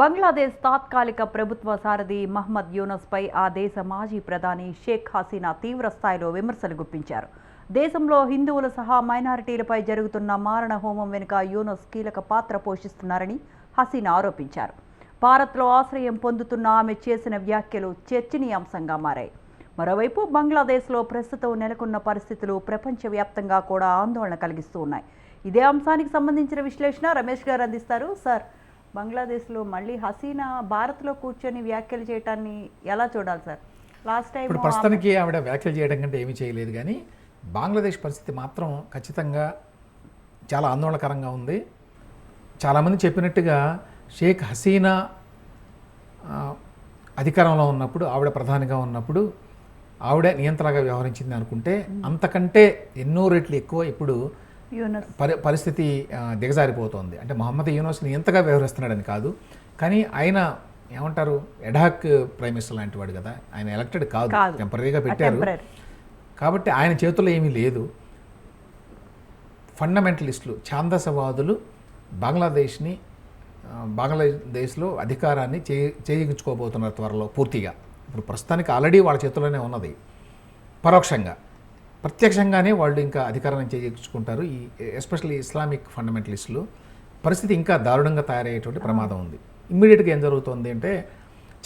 బంగ్లాదేశ్ తాత్కాలిక ప్రభుత్వ సారథి మహ్మద్ యూనస్పై ఆ దేశ మాజీ ప్రధాని షేక్ హసీనా తీవ్రస్థాయిలో విమర్శలు గుప్పించారు. దేశంలో హిందువులు సహా మైనారిటీలపై జరుగుతున్న మారణ హోమం వెనుక యూనస్ కీలక పాత్ర పోషిస్తున్నారని హసీనా ఆరోపించారు. భారత్లో ఆశ్రయం పొందుతున్న ఆమె చేసిన వ్యాఖ్యలు చర్చనీయాంశంగా మారాయి. మరోవైపు బంగ్లాదేశ్లో ప్రస్తుతం నెలకొన్న పరిస్థితులు ప్రపంచవ్యాప్తంగా కూడా ఆందోళన కలిగిస్తూ ఉన్నాయి. ఇదే అంశానికి సంబంధించిన విశ్లేషణ రమేష్ గారు అందిస్తారు. సార్ బంగ్లాదేశ్లో మళ్ళీ హసీనా భారత్లో కూర్చొని వ్యాఖ్యలు చేయటాన్ని ఎలా చూడాలి సార్? లాస్ట్ టైం ఇప్పుడు ప్రస్తుతానికి ఆవిడ వ్యాఖ్యలు చేయడం కంటే ఏమీ చేయలేదు కానీ బంగ్లాదేశ్ పరిస్థితి మాత్రం ఖచ్చితంగా చాలా ఆందోళనకరంగా ఉంది. చాలామంది చెప్పినట్టుగా షేక్ హసీనా అధికారంలో ఉన్నప్పుడు ఆవిడ ప్రధానిగా ఉన్నప్పుడు ఆవిడ నియంత్రణగా వ్యవహరించింది అనుకుంటే అంతకంటే ఎన్నో రెట్లు ఎక్కువ ఇప్పుడు పరి పరిస్థితి దిగజారిపోతోంది. అంటే మహమ్మద్ యూనస్ని ఎంతగా వ్యవహరిస్తున్నాడని కాదు. కానీ ఆయన ఏమంటారు? ఎడాక్ ప్రైమ్ మినిస్టర్ లాంటి వాడు కదా. ఆయన ఎలక్టెడ్ కాదు. టెంపరీగా పెట్టారు. కాబట్టి ఆయన చేతుల్లో ఏమీ లేదు. ఫండమెంటలిస్టులు ఛాందసవాదులు బంగ్లాదేశ్ని బంగ్లాదేశ్లో అధికారాన్ని చే చేయించుకోబోతున్నారు త్వరలో పూర్తిగా. ఇప్పుడు ప్రస్తుతానికి ఆల్రెడీ వాళ్ళ చేతుల్లోనే ఉన్నది. పరోక్షంగా. ప్రత్యక్షంగానే వాళ్ళు ఇంకా అధికారాన్ని చేయించుకుంటారు ఈ ఎస్పెషల్లీ ఇస్లామిక్ ఫండమెంటలిస్టులు. పరిస్థితి ఇంకా దారుణంగా తయారయ్యేటువంటి ప్రమాదం ఉంది. ఇమ్మీడియట్గా ఏం జరుగుతుంది అంటే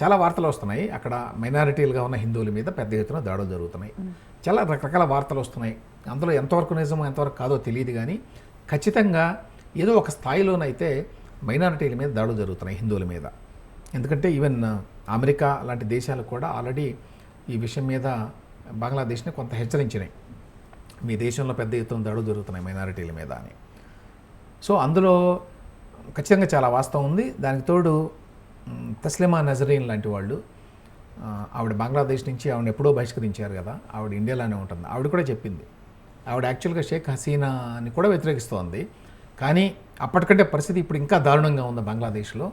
చాలా వార్తలు వస్తున్నాయి. అక్కడ మైనారిటీలుగా ఉన్న హిందువుల మీద పెద్ద ఎత్తున దాడులు జరుగుతున్నాయి. చాలా రకరకాల వార్తలు వస్తున్నాయి. అందులో ఎంతవరకు నిజమో ఎంతవరకు కాదో తెలియదు కానీ ఖచ్చితంగా ఏదో ఒక స్థాయిలోనైతే మైనారిటీల మీద దాడులు జరుగుతున్నాయి హిందువుల మీద. ఎందుకంటే ఈవెన్ అమెరికా లాంటి దేశాలు కూడా ఆల్రెడీ ఈ విషయం మీద బంగ్లాదేశ్ని కొంత హెచ్చరించినాయి. మీ దేశంలో పెద్ద ఎత్తున దాడులు జరుగుతున్నాయి మైనారిటీల మీద అని. సో అందులో ఖచ్చితంగా చాలా వాస్తవం ఉంది. దానికి తోడు తస్లిమా నజరీన్ లాంటి వాళ్ళు ఆవిడ బంగ్లాదేశ్ నుంచి ఆవిడ ఎప్పుడో బహిష్కరించారు కదా ఆవిడ ఇండియాలోనే ఉంటుంది. ఆవిడ కూడా చెప్పింది. ఆవిడ యాక్చువల్గా షేక్ హసీనాని కూడా వ్యతిరేకిస్తోంది. కానీ అప్పటికంటే పరిస్థితి ఇప్పుడు ఇంకా దారుణంగా ఉంది బంగ్లాదేశ్లో.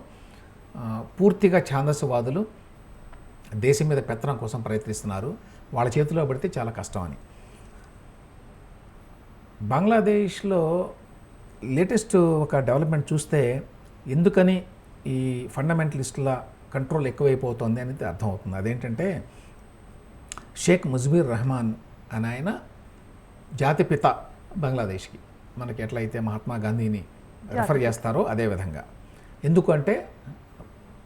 పూర్తిగా ఛాందస్వాదులు దేశం మీద పెత్తనం కోసం ప్రయత్నిస్తున్నారు. వాళ్ళ చేతిలో పడితే చాలా కష్టం అని. బంగ్లాదేశ్లో లేటెస్ట్ ఒక డెవలప్మెంట్ చూస్తే ఎందుకని ఈ ఫండమెంటలిస్టుల కంట్రోల్ ఎక్కువైపోతుంది అనేది అర్థమవుతుంది. అదేంటంటే షేక్ ముజ్బీర్ రెహమాన్ అని ఆయన జాతిపిత బంగ్లాదేశ్కి మనకి ఎట్లయితే మహాత్మా గాంధీని రెఫర్ చేస్తారో అదే విధంగా. ఎందుకంటే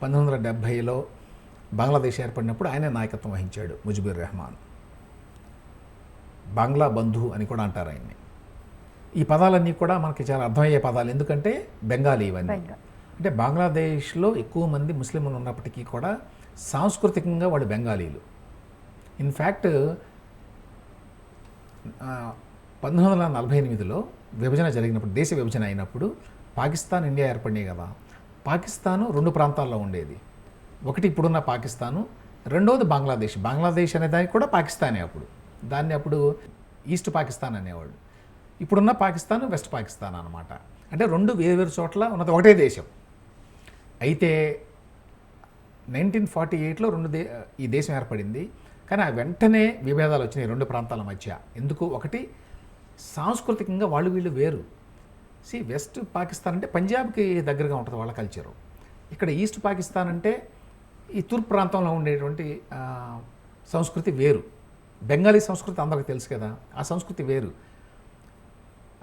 పంతొమ్మిది వందల డెబ్భైలో బంగ్లాదేశ్ ఏర్పడినప్పుడు ఆయనే నాయకత్వం వహించాడు ముజ్బీర్ రెహమాన్. బంగ్లా బంధు అని కూడా అంటారు ఆయన్ని. ఈ పదాలన్నీ కూడా మనకి చాలా అర్థమయ్యే పదాలు. ఎందుకంటే బెంగాలీ ఇవన్నీ. అంటే బంగ్లాదేశ్లో ఎక్కువ మంది ముస్లింలు ఉన్నప్పటికీ కూడా సాంస్కృతికంగా వాళ్ళు బెంగాలీలు. ఇన్ఫ్యాక్ట్ పంతొమ్మిది వందల నలభై ఎనిమిదిలో విభజన జరిగినప్పుడు దేశ విభజన అయినప్పుడు పాకిస్తాన్ ఇండియా ఏర్పడినాయి కదా. పాకిస్తాను రెండు ప్రాంతాల్లో ఉండేది. ఒకటి ఇప్పుడున్న పాకిస్తాను రెండవది బంగ్లాదేశ్. బంగ్లాదేశ్ అనే దానికి కూడా పాకిస్తానే అప్పుడు. దాన్ని అప్పుడు ఈస్ట్ పాకిస్తాన్ అనేవాళ్ళు. ఇప్పుడున్న పాకిస్తాన్ వెస్ట్ పాకిస్తాన్ అనమాట అంటే రెండు వేరు చోట్ల ఉన్నది ఒకటే దేశం. అయితే నైన్టీన్ ఫార్టీ ఎయిట్లో రెండు దే ఈ దేశం ఏర్పడింది. కానీ ఆ వెంటనే విభేదాలు వచ్చినాయి రెండు ప్రాంతాల మధ్య. ఎందుకు? ఒకటి సాంస్కృతికంగా వాళ్ళు వీళ్ళు వేరు. సి వెస్ట్ పాకిస్తాన్ అంటే పంజాబ్కి దగ్గరగా ఉంటుంది వాళ్ళ కల్చరు. ఇక్కడ ఈస్ట్ పాకిస్తాన్ అంటే ఈ తూర్పు ప్రాంతంలో ఉండేటువంటి సంస్కృతి వేరు. బెంగాలీ సంస్కృతి అందరికీ తెలుసు కదా. ఆ సంస్కృతి వేరు.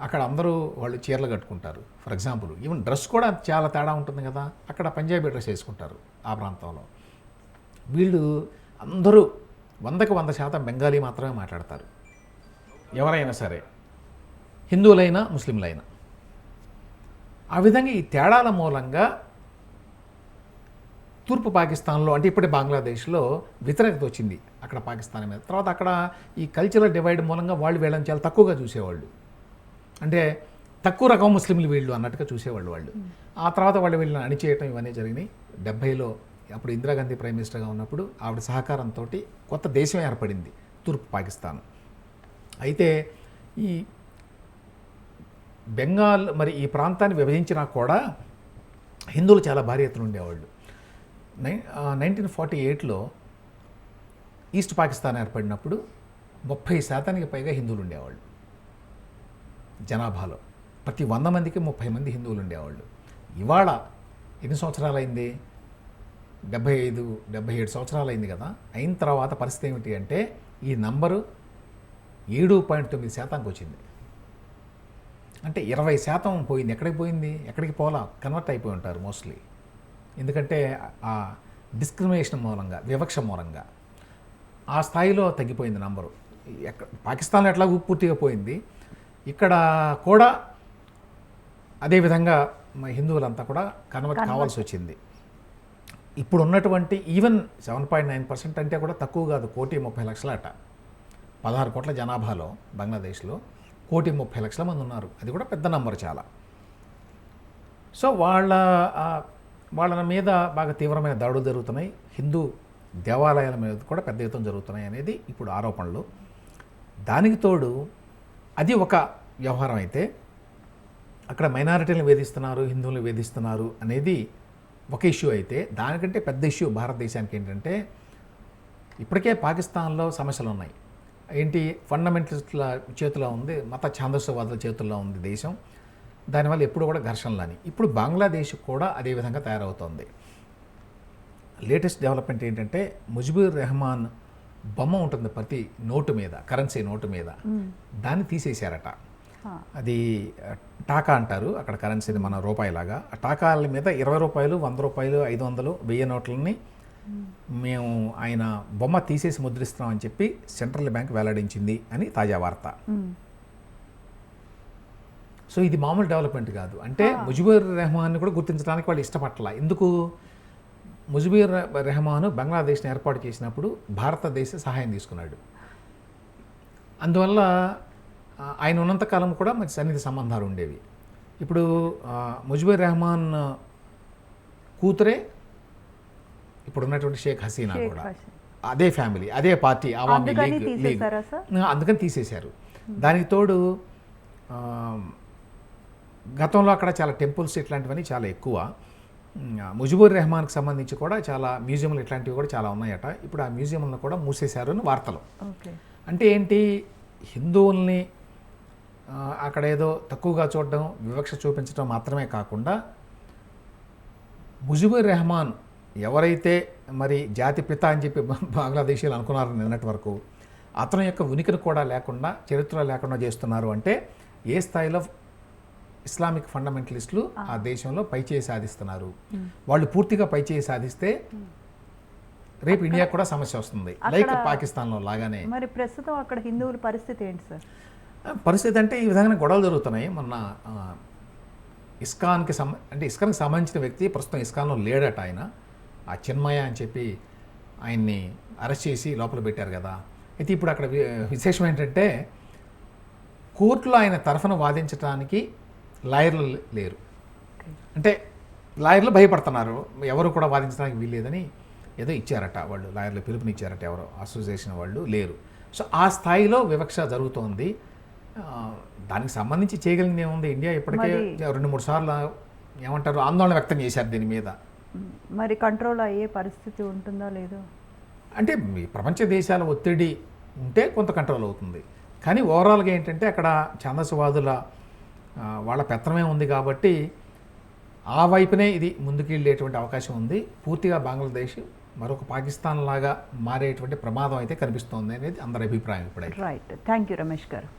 అక్కడ అందరూ వాళ్ళు చీరలు కట్టుకుంటారు. ఫర్ ఎగ్జాంపుల్ ఈవెన్ డ్రెస్ కూడా చాలా తేడా ఉంటుంది కదా. అక్కడ పంజాబీ డ్రెస్ వేసుకుంటారు ఆ ప్రాంతంలో. వీళ్ళు అందరూ వందకు వంద శాతం బెంగాలీ మాత్రమే మాట్లాడతారు. ఎవరైనా సరే. హిందువులైనా ముస్లింలైనా. ఆ విధంగా ఈ తేడాల మూలంగా తూర్పు పాకిస్తాన్లో అంటే ఇప్పటి బంగ్లాదేశ్లో వ్యతిరేకత వచ్చింది అక్కడ పాకిస్తాన్ మీద. తర్వాత అక్కడ ఈ కల్చరల్ డివైడ్ మూలంగా వాళ్ళు వీళ్ళని చాలా తక్కువగా చూసేవాళ్ళు. అంటే తక్కువ రకం ముస్లింలు వీళ్ళు అన్నట్టుగా చూసేవాళ్ళు వాళ్ళు. ఆ తర్వాత వాళ్ళు వీళ్ళని అణిచేయటం ఇవన్నీ జరిగినాయి. డెబ్బైలో అప్పుడు ఇందిరాగాంధీ ప్రైమ్ మినిస్టర్గా ఉన్నప్పుడు ఆవిడ సహకారంతో కొత్త దేశం ఏర్పడింది తూర్పు పాకిస్తాన్. అయితే ఈ బెంగాల్ మరి ఈ ప్రాంతాన్ని విభజించినా కూడా హిందువులు చాలా భారీ ఎత్తున ఉండేవాళ్ళు. నై నైన్టీన్ ఫార్టీ ఎయిట్లో ఈస్ట్ పాకిస్తాన్ ఏర్పడినప్పుడు ముప్పై శాతానికి పైగా హిందువులు ఉండేవాళ్ళు. జనాభాలో. ప్రతి వంద మందికి ముప్పై మంది హిందువులు ఉండేవాళ్ళు. ఇవాళ ఎన్ని సంవత్సరాలు అయింది డెబ్బై ఐదు డెబ్బై ఏడు సంవత్సరాలు అయింది కదా. అయిన తర్వాత పరిస్థితి ఏమిటి అంటే ఈ నంబరు ఏడు పాయింట్ తొమ్మిది శాతానికి వచ్చింది. అంటే ఇరవై శాతం పోయింది. ఎక్కడికి పోయింది? ఎక్కడికి పోలా కన్వర్ట్ అయిపోయి ఉంటారు మోస్ట్లీ. ఎందుకంటే ఆ డిస్క్రిమినేషన్ మూలంగా వివక్ష మూలంగా ఆ స్థాయిలో తగ్గిపోయింది నంబరు. ఎక్కడ పాకిస్తాన్లో ఎట్లా పూర్తిగా పోయింది. ఇక్కడ కూడా అదేవిధంగా మా హిందువులంతా కూడా కన్వర్ట్ కావాల్సి వచ్చింది. ఇప్పుడు ఉన్నటువంటి even seven point nine percent అంటే కూడా తక్కువ కాదు కోటి ముప్పై లక్షలట. పదహారు కోట్ల జనాభాలో బంగ్లాదేశ్లో కోటి ముప్పై లక్షల మంది ఉన్నారు. అది కూడా పెద్ద నంబర్ చాలా. సో వాళ్ళ వాళ్ళ మీద బాగా తీవ్రమైన దాడులు జరుగుతున్నాయి. హిందూ దేవాలయాల మీద కూడా పెద్ద ఎత్తున జరుగుతున్నాయి అనేది ఇప్పుడు ఆరోపణలు. దానికి తోడు అది ఒక వ్యవహారం అయితే అక్కడ మైనారిటీలను వేధిస్తున్నారు హిందువులను వేధిస్తున్నారు అనేది ఒక ఇష్యూ అయితే దానికంటే పెద్ద ఇష్యూ భారతదేశానికి ఏంటంటే ఇప్పటికే పాకిస్తాన్లో సమస్యలు ఉన్నాయి. ఏంటి ఫండమెంటలిస్టుల చేతిలో ఉంది మత ఛాందస్యవాదుల చేతుల్లో ఉంది దేశం. దానివల్ల ఎప్పుడు కూడా ఘర్షణలని ఇప్పుడు బంగ్లాదేశ్ కూడా అదే విధంగా తయారవుతోంది. లేటెస్ట్ డెవలప్మెంట్ ఏంటంటే ముజిబుర్ రెహమాన్ బొమ్మ ఉంటుంది ప్రతి నోటు మీద కరెన్సీ నోటు మీద. దాన్ని తీసేశారట. అది టాకా అంటారు. అక్కడ కరెన్సీని మన రూపాయిలాగా. ఆ టాకాల మీద ఇరవై రూపాయలు వంద రూపాయలు ఐదు వందలు వెయ్యి నోట్లని మేము. ఆయన బొమ్మ తీసేసి ముద్రిస్తున్నామని చెప్పి సెంట్రల్ బ్యాంక్ వెల్లడించింది అని తాజా వార్త. సో ఇది మామూలు డెవలప్మెంట్ కాదు. అంటే ముజిబుర్ రెహమాన్ని కూడా గుర్తించడానికి వాళ్ళు ఇష్టపట్టాల. ఎందుకు? ముజిబుర్ రెహమాన్ బంగ్లాదేశ్ని ఏర్పాటు చేసినప్పుడు భారతదేశ సహాయం తీసుకున్నాడు. అందువల్ల ఆయన ఉన్నంతకాలం కూడా మంచి సన్నిధి సంబంధాలు ఉండేవి. ఇప్పుడు ముజిబుర్ రెహమాన్ కూతురే ఇప్పుడు ఉన్నటువంటి షేక్ హసీనా కూడా. అదే ఫ్యామిలీ అదే పార్టీ అవామీ అందుకని లీగ్ లీగ్. అందుకని తీసేశారు. దానికి తోడు గతంలో అక్కడ చాలా టెంపుల్స్ ఇట్లాంటివన్నీ చాలా ఎక్కువ. ముజిబుర్ రెహమాన్కి సంబంధించి కూడా చాలా మ్యూజియంలు ఇట్లాంటివి కూడా చాలా ఉన్నాయట. ఇప్పుడు ఆ మ్యూజియంలను కూడా మూసేశారు అని వార్తలు. అంటే ఏంటి? హిందువుల్ని అక్కడ ఏదో తక్కువగా చూడడం వివక్ష చూపించడం మాత్రమే కాకుండా ముజిబుర్ రెహమాన్ ఎవరైతే మరి జాతి పిత అని చెప్పి బ- బంగ్లాదేశీయులు అనుకున్నారు నిన్నటి వరకు అతని యొక్క ఉనికిని కూడా లేకుండా చరిత్ర లేకుండా చేస్తున్నారు అంటే ఏ స్థాయిలో ఇస్లామిక్ ఫండమెంటలిస్టులు ఆ. దేశంలో పైచేయి సాధిస్తున్నారు. వాళ్ళు పూర్తిగా పైచేయి సాధిస్తే రేపు ఇండియా కూడా సమస్య వస్తుంది. లైక్ పాకిస్తాన్లో లాగానే. మరి ప్రస్తుతం అక్కడ హిందువుల పరిస్థితి ఏంటి సార్? పరిస్థితి అంటే ఈ విధంగా గొడవలు జరుగుతున్నాయి. మొన్న ఇస్కాన్కి సంబ అంటే ఇస్కాన్కి సంబంధించిన వ్యక్తి ప్రస్తుతం ఇస్కాన్లో లేడట ఆయన. ఆ చిన్మయ అని చెప్పి ఆయన్ని అరెస్ట్ చేసి లోపల పెట్టారు కదా. అయితే ఇప్పుడు అక్కడ విశేషం ఏంటంటే కోర్టులో ఆయన తరఫున వాదించడానికి లాయర్లు లేరు. అంటే లాయర్లు భయపడుతున్నారు. ఎవరు కూడా వాదించడానికి వీల్లేదని ఏదో ఇచ్చారట వాళ్ళు. లాయర్లు పిలుపునిచ్చారట ఎవరో అసోసియేషన్ వాళ్ళు లేరు. సో ఆ స్థాయిలో వివక్ష జరుగుతోంది. దానికి సంబంధించి చేయగలిగింది ఏముంది? ఇండియా ఇప్పటికే రెండు మూడు సార్లు ఏమంటారు? ఆందోళన వ్యక్తం చేశారు దీని మీద. మరి కంట్రోల్ అయ్యే పరిస్థితి ఉంటుందా లేదో? అంటే ప్రపంచ దేశాల ఒత్తిడి ఉంటే కొంత కంట్రోల్ అవుతుంది. కానీ ఓవరాల్గా ఏంటంటే అక్కడ ఛాందసవాదుల వాళ్ళ పెత్తనమే ఉంది కాబట్టి ఆ వైపునే ఇది ముందుకు వెళ్ళేటువంటి అవకాశం ఉంది. పూర్తిగా బంగ్లాదేశ్ మరొక పాకిస్తాన్ లాగా మారేటువంటి ప్రమాదం అయితే కనిపిస్తోంది అనేది అందరి అభిప్రాయం ఇప్పుడు రైట్ థ్యాంక్ యూ రమేష్ గారు.